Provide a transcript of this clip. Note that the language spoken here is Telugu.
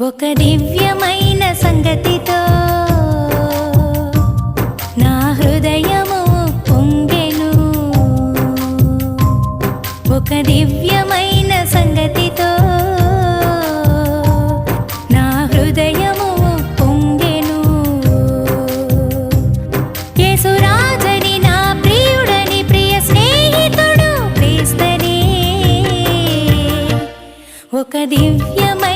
ఒక దివ్యమైన సంగతితో నా హృదయము పొంగెను. ఒక దివ్యమైన సంగతితో నా హృదయము పొంగెను. యేసురాజని నా ప్రియుడని ప్రియ స్నేహితుడు ప్రేస్తనే. ఒక దివ్యమైన